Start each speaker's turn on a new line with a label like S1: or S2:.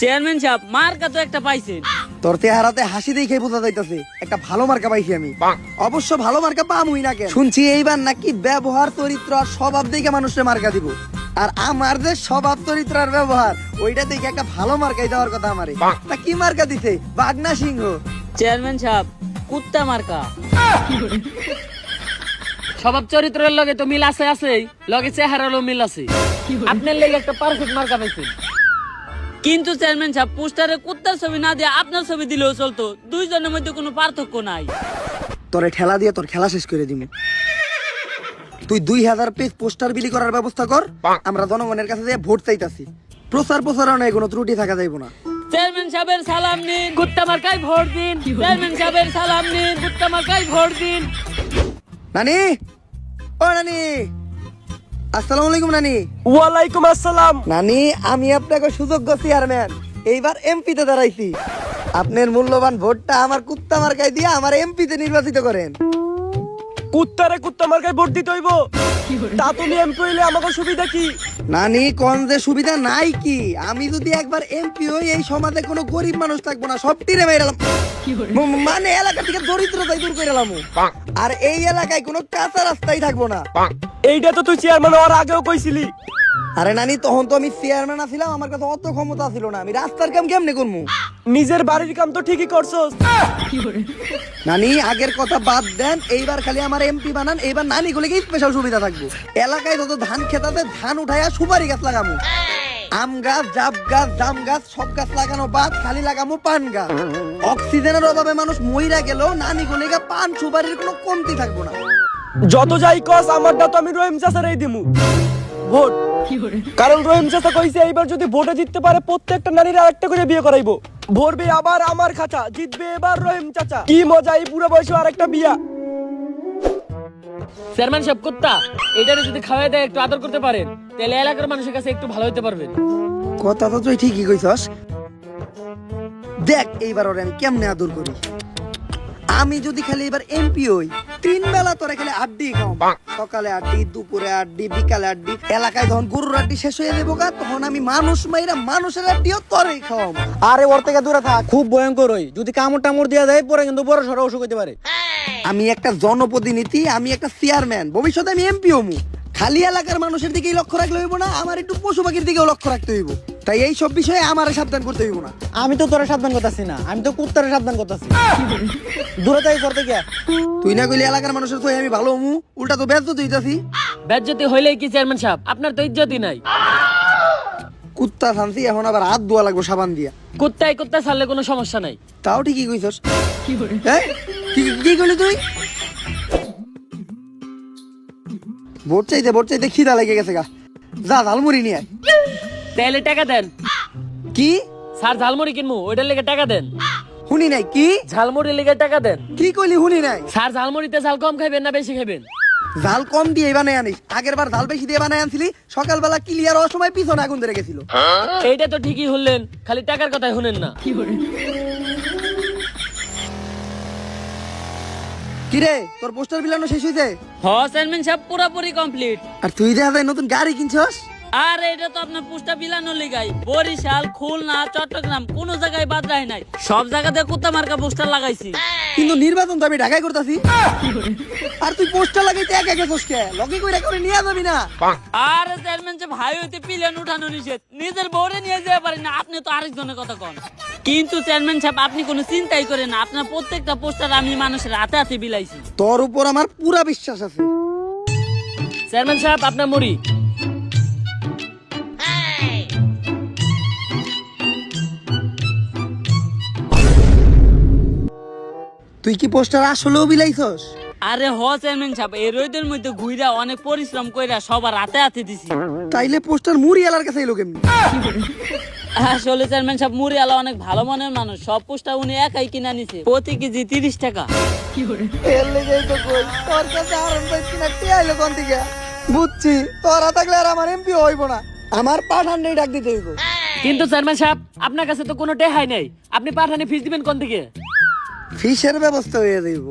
S1: Chairman সাহেব মার্কা তো একটা পাইছেন।
S2: তোর চেহারাতে হাসি দেখে বোঝা যাইতাছে একটা ভালো মার্কা পাইছি আমি। অবশ্য ভালো মার্কা পামুই না কেন। শুনছি এইবার নাকি ব্যবহার চরিত্র আর স্বভাব দেখে মানুষের মার্কা দিব। আর আমার যে স্বভাব চরিত্র আর ব্যবহার ওইটা দেখে একটা ভালো মার্কাই দেওয়ার কথা আমারে। তা কি মার্কা দিছে? বাগনা সিংহ।
S1: চেয়ারম্যান সাহেব কুত্তা মার্কা। স্বভাব চরিত্রের লগে তো মিল আছে আছে লগে চেহারারও মিল আছে। আপনার লেগে একটা পারফেক্ট মার্কা পাইছেন। কিন্তু চেয়ারম্যান সাহেব পোস্টারে কুত্তার ছবি না দিয়ে আপনার ছবি দিলেও চলতো। দুইজনের মধ্যে কোনো পার্থক্য নাই।
S2: তোরে ঠেলা দিয়ে তোর খেলা শেষ করে দিব তুই দুই হাজার পেজ পোস্টার বিলি করার ব্যবস্থা কর আমরা জনগণের কাছে যে ভোট চাইতাছি। প্রচার প্রচারণায় কোনো ত্রুটি থাকা যাইব না।
S1: চেয়ারম্যান সাহেবের সালাম নিন কুত্তা মার্কায় ভোট দিন। চেয়ারম্যান সাহেবের সালাম নিন কুত্তা মার্কায় ভোট দিন।
S2: নানি! ও নানি! আসসালামু আলাইকুম নানি।
S3: ওয়ালাইকুম আসসালাম।
S2: নানি আমি আপনাকে সুযোগ্য চেয়ারম্যান। এইবার এমপিতে দাঁড়াইছি। আপনার মূল্যবান ভোটটা আমার কুত্তা মার্কায় দিয়ে আমার এমপিতে নির্বাচিত করেন।
S3: কুত্তারে কুত্তা মার্কায় ভোট দিতে হইব। তা তুমি এমপি হইলে আমাকে সুবিধা কি?
S2: নানি কোন যে সুবিধা নাই কি? আমি যদি একবার এমপি হই এই সমাজে কোনো গরিব মানুষ থাকব না। সব তীরে মেরালাম মানে এলাকা থেকে দরিদ্রতাই দূর করে এলাম। আর এই এলাকায় কোনো কাঁচা রাস্তাই থাকব না।
S3: এইটা তো তুই চেয়ারম্যান হওয়ার আগেও কইছিলি।
S2: আরে নানি তখন তো আমি চেয়ারম্যান ছিলাম আমার কাছে অত ক্ষমতা ছিল না। আমি রাস্তার কাম কেমনে করব
S3: নিজের বাড়ির কাম তো ঠিকই করছস।
S2: নানি আগের কথা বাদ দেন এইবার খালি আমার এমপি বানান এইবার নানি গুলিকে স্পেশাল সুবিধা থাকব। এলাকায় যত ধান খেতাতে ধান উঠাইয়া সুপারি গাছ লাগামু। আম গাছ জাপ গাছ জাম গাছ সব গাছ লাগানো বাদ খালি লাগামু পান গাছ। অক্সিজেনের অভাবে মানুষ মইরা গেলেও নানি গুলিকে পান সুপারির কোনো কমতি থাকব না।
S3: যত যাই কস আমারটা তো আমি রহিম চাচারই দিমু। ভোট। কারণ রহিম চাচা কইছে এইবার যদি ভোটে জিততে পারে প্রত্যেকটা নারীর আরেকটা করে বিয়ে করাইবো। ভরবে আবার আমার খাঁচা জিতবে এবার রহিম চাচা। কি মজা এই পুরো বয়সে আরেকটা বিয়া।
S1: চেয়ারম্যান সাহেব কুত্তা এটারে যদি খাওয়াই দেয় একটু আদর করতে পারেন তাহলে এলাকার মানুষের কাছে একটু ভালো হতে পারবেন।
S2: কথা তো তুই ঠিকই কইছস। দেখ এইবার ওরে আমি কেমনে আদর করি। আমি যদি খালি এবার এমপি হই তিন বেলা তোরে খালি আড্ডি খাও সকালে আড্ডি দুপুরে আড্ডি বিকালে আড্ডি। এলাকায় যখন গরুর আড্ডি শেষ হয়ে যাব গা তখন আমি মানুষ মাইরা মানুষের আড্ডিও তোরেই খাওয়াম
S4: আরে ওর থেকে দূরে থাক খুব ভয়ঙ্কর হই যদি কামড় টামড় দেওয়া যায় পরে কিন্তু বড় সড়ো অসুখ হতে পারে।
S2: আমি একটা জনপ্রতিনিধি আমি একটা চেয়ারম্যান ভবিষ্যতে আমি এমপি হমু। খালি এলাকার মানুষের দিকেই লক্ষ্য রাখলে হইব না আমার একটু পশু পাখির দিকেও লক্ষ্য রাখতে হইব। তাই এই সব বিষয়ে আমার সাবধান করতে হইব না।
S4: আমি তো তোরা সাবধান করতেছি না আমি তো কুত্তারে সাবধান করতেছি। দূরে থাকি তোর থেকে
S2: তুই না কইলে এলাকার মানুষের তো আমি ভালো হমু উল্টা তো ব্যস্ত দিতেছি
S1: বেজ্জতি হইলেই কি চেয়ারম্যান সাহেব? আপনার তো ইজ্জতই নাই।
S2: কুত্তা শান্তি এখন আবার হাত ধোয়া লাগবো সাবান দিয়া।
S1: কুত্তায় কুত্তা ছাড়লে কোনো সমস্যা নাই।
S2: তাও ঠিকই কইছস। এই, কি কি কইলি তুই? ভোট চাইতে ভোট চাইতে খিদা লেগে গেছে গা। যা ঝালমুড়ি নিয়ে আয়।
S1: তাহলে টাকা দেন।
S2: কি?
S1: স্যার ঝালমুড়ি কিনবো ওইটার লেগে টাকা দেন।
S2: শুনি নাই কি?
S1: ঝালমুড়ি লেগে টাকা দেন।
S2: কি কইলি শুনি নাই?
S1: স্যার ঝালমুড়িতে ঝাল কম খাইবেন না বেশি খাইবেন?
S2: ঝাল কম দিয়ে বানাই আনিস। আগের বার ঝাল বেশি দিয়ে বানাই আনছিলি সকালবেলা ক্লিয়ার অসময় পিছনে আগুন ধরে গেছিল।
S1: এইটা তো ঠিকই হলেন খালি টাকার কথাই শুনেন না।
S2: কিরে তোর পোস্টার বিলানো শেষ হইছে?
S1: হ চেয়ারম্যান সাহেব পুরোপুরি কমপ্লিট।
S2: আর তুই দেখা যায় নতুন গাড়ি কিনছস?
S1: আর এটা তো আপনার পুষ্টা বিলানো লিগাই বরিশাল খুলনা চট্টগ্রাম কোন জায়গায় বাদ রায় নাই। সব জায়গাতে কুত্তা মার্কা পোস্টার লাগাইছি।
S2: কিন্তু নির্বাচন তো আমি ঢাকায় করতেছি। আর তুই পোস্টার লাগাইতে একা লগে কইরা করে নিয়ে যাবি না।
S1: আর চেয়ারম্যান সাহেব ভাই হইতে পিলেন উঠানো নিষেধ। নিজের বউরে নিয়ে যেতে পারেন না আপনি তো আরেকজনের কথা কন। কিন্তু চেয়ারম্যান সাহেব আপনি কোনো চিন্তাই করেন না। আপনার প্রত্যেকটা পোস্টার আমি মানুষের হাতে হাতে বিলাইছি।
S2: তোর উপর আমার পুরা বিশ্বাস আছে।
S1: চেয়ারম্যান সাহেব আপনার মুড়ি।
S2: তুই কি পোস্টার আসলেও বিলাইছস?
S1: আরে হ চেয়ারম্যান সাহেব এই রোদের মধ্যে ঘুইরা অনেক পরিশ্রম কইরা সবার হাতে হাতে দিছি।
S2: তাইলে পোস্টার মুড়ি এলার কাছে এলো কেমনি?
S1: আসলে চেয়ারম্যান সাহেব মুড়িয়ালা অনেক ভালো মনের মানুষ। সব পোস্টার উনি একাই কিনা নিছে। প্রতি কেজি তিরিশ টাকা।
S2: এর লেগেই তো কই তোর কাছে আরাম পাইছি না কে আইলো কোন থেকে বুঝছি তোরা থাকলে আর আমার এমপি হইব না। আমার পাঠানটাই ডাক দিতে হইব।
S1: কিন্তু চেয়ারম্যান সাহেব আপনার কাছে তো কোনো টেহাই নাই। আপনি পাঠানে ফিস দিবেন কোন দিকে?
S2: ফিসের ব্যবস্থা হয়ে যাইব।